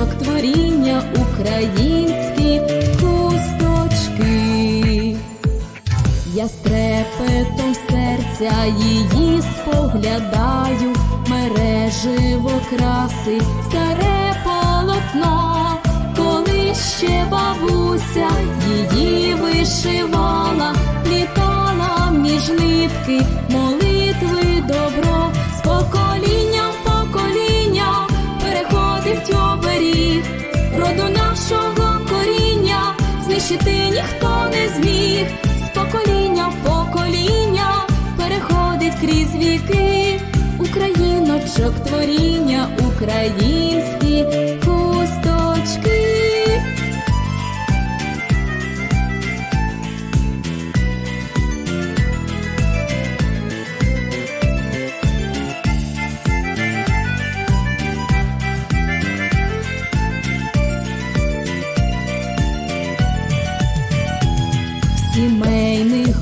Україночок творіння, українські хусточки. Я з трепетом серця її споглядаю, мереживо краси, старе полотно, коли ще бабуся її вишивала, літала між нитки, молитви добро, з покоління українські хусточки. В сімейних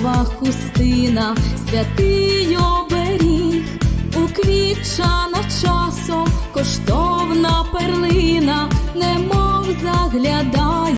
Шовкова хустина, святий оберіг, уквітчана часом, коштовна перлина, немов заглядає.